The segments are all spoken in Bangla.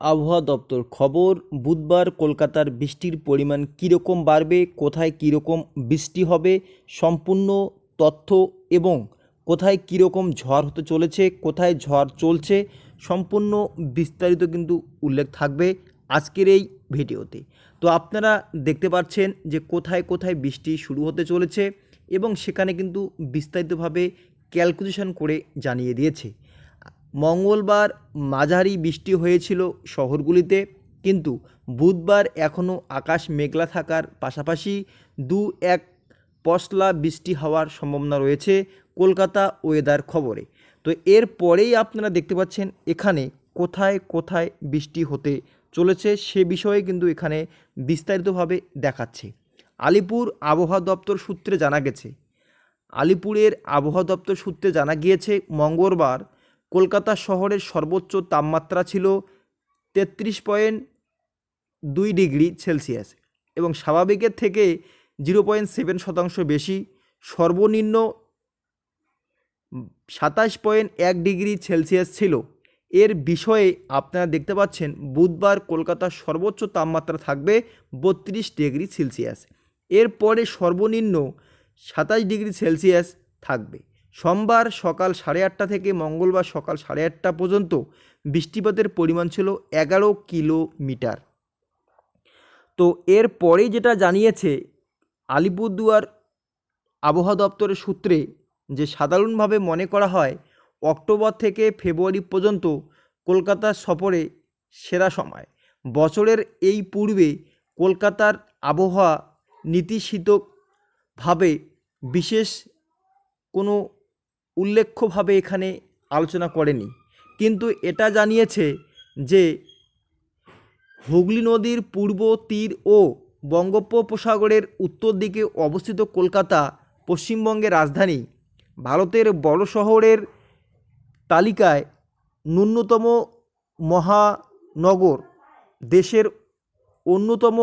আবহাওয়া দপ্তর খবর, বুধবার কলকাতার বৃষ্টির পরিমাণ কীরকম বাড়বে, কোথায় কীরকম বৃষ্টি হবে, সম্পূর্ণ তথ্য এবং কোথায় কীরকম ঝড় হতে চলেছে, কোথায় ঝড় চলছে, সম্পূর্ণ বিস্তারিত কিন্তু উল্লেখ থাকবে আজকের এই ভিডিওতে। তো আপনারা দেখতে পাচ্ছেন যে কোথায় কোথায় বৃষ্টি শুরু হতে চলেছে এবং সেখানে কিন্তু বিস্তারিতভাবে ক্যালকুলেশন করে জানিয়ে দিয়েছে। মঙ্গলবার মাঝারি বৃষ্টি হয়েছিল শহরগুলিতে, কিন্তু বুধবার এখনও আকাশ মেঘলা থাকার পাশাপাশি দু এক পশলা বৃষ্টি হওয়ার সম্ভাবনা রয়েছে কলকাতা ওয়েদার খবরে। তো এর পরেই আপনারা দেখতে পাচ্ছেন এখানে কোথায় কোথায় বৃষ্টি হতে চলেছে সে বিষয়ে কিন্তু এখানে বিস্তারিতভাবে দেখাচ্ছে। আলিপুর আবহাওয়া দপ্তর সূত্রে জানা গেছে, আলিপুরের আবহাওয়া দপ্তর সূত্রে জানা গিয়েছে মঙ্গলবার কলকাতা শহরের সর্বোচ্চ তাপমাত্রা ছিল তেত্রিশ পয়েন্ট দুই ডিগ্রি সেলসিয়াস এবং স্বাভাবিকের থেকে জিরো পয়েন্ট সেভেন শতাংশ বেশি। সর্বনিম্ন সাতাশ পয়েন্ট এক ডিগ্রি সেলসিয়াস ছিল। এর বিষয়ে আপনারা দেখতে পাচ্ছেন, বুধবার কলকাতার সর্বোচ্চ তাপমাত্রা থাকবে বত্রিশ ডিগ্রি সেলসিয়াস। এরপরে সর্বনিম্ন সাতাশ ডিগ্রি সেলসিয়াস থাকবে। সোমবার সকাল সাড়ে আটটা থেকে মঙ্গলবার সকাল সাড়ে আটটা পর্যন্ত বৃষ্টিপাতের পরিমাণ ছিল এগারো কিলোমিটার। তো এর পরে যেটা জানিয়েছে আলিপুরদুয়ার আবহাওয়া দপ্তরের সূত্রে যে সাধারণভাবে মনে করা হয় অক্টোবর থেকে ফেব্রুয়ারি পর্যন্ত কলকাতার সফরে সেরা সময়। বছরের এই পূর্বে কলকাতার আবহাওয়া নীতিশীতভাবে বিশেষ কোনো উল্লেখ্যভাবে এখানে আলোচনা করেনি। কিন্তু এটা জানিয়েছে যে হুগলি নদীর পূর্ব তীর ও বঙ্গোপসাগরের উত্তর দিকে অবস্থিত কলকাতা পশ্চিমবঙ্গের রাজধানী, ভারতের বড় শহরের তালিকায় ন্যূনতম মহানগর, দেশের অন্যতম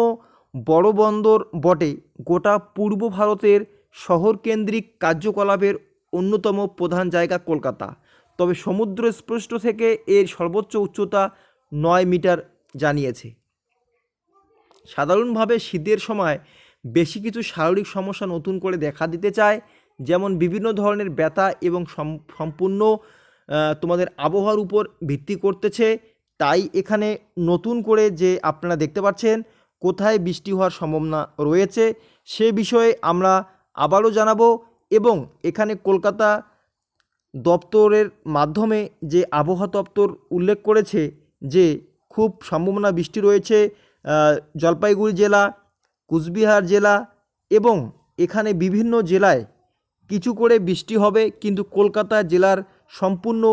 বড় বন্দর বটে। গোটা পূর্ব ভারতের শহরকেন্দ্রিক কার্যকলাপের অন্যতম প্রধান জায়গা কলকাতা। তবে সমুদ্রস্পৃষ্ট থেকে এর সর্বোচ্চ উচ্চতা নয় মিটার জানিয়েছে। সাধারণভাবে শীতের সময় বেশি কিছু শারীরিক সমস্যা নতুন করে দেখা দিতে চায়, যেমন বিভিন্ন ধরনের ব্যথা এবং সম- সম্পূর্ণ তোমাদের আবহাওয়ার উপর ভিত্তি করতেছে। তাই এখানে নতুন করে যে আপনারা দেখতে পাচ্ছেন, কোথায় বৃষ্টি হওয়ার সম্ভাবনা রয়েছে, সে বিষয়ে আমরা আবারও জানাব। এবং এখানে কলকাতা দপ্তরের মাধ্যমে যে আবহাওয়া দপ্তর উল্লেখ করেছে যে খুব সম্ভাবনা বৃষ্টি রয়েছে জলপাইগুড়ি জেলা, কুচবিহার জেলা এবং এখানে বিভিন্ন জেলায় কিছু করে বৃষ্টি হবে, কিন্তু কলকাতা জেলার সম্পূর্ণ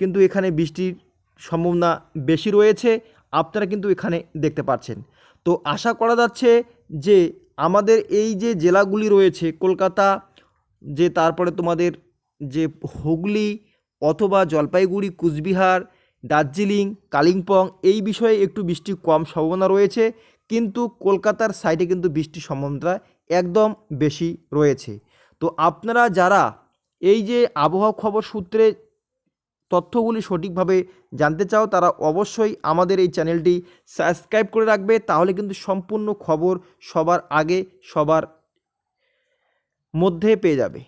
কিন্তু এখানে বৃষ্টির সম্ভাবনা বেশি রয়েছে, আপনারা কিন্তু এখানে দেখতে পাচ্ছেন। তো আশা করা যাচ্ছে যে আমাদের এই যে জেলাগুলি রয়েছে, কলকাতা যে তারপরে তোমাদের যে হুগলি অথবা জলপাইগুড়ি, কুচবিহার, দার্জিলিং, কালিম্পং এই বিষয়ে একটু বৃষ্টি কম সম্ভাবনা রয়েছে। কিন্তু কলকাতার সাইডে কিন্তু বৃষ্টির সম্ভাবনা একদম বেশি রয়েছে। তো আপনারা যারা এই যে আবহাওয়া খবর সূত্রে তথ্যগুলি সঠিকভাবে জানতে চাও, তারা অবশ্যই আমাদের এই চ্যানেলটি সাবস্ক্রাইব করে রাখবে। তাহলে কিন্তু সম্পূর্ণ খবর সবার আগে, সবার মধ্যে পেয়ে যাবে।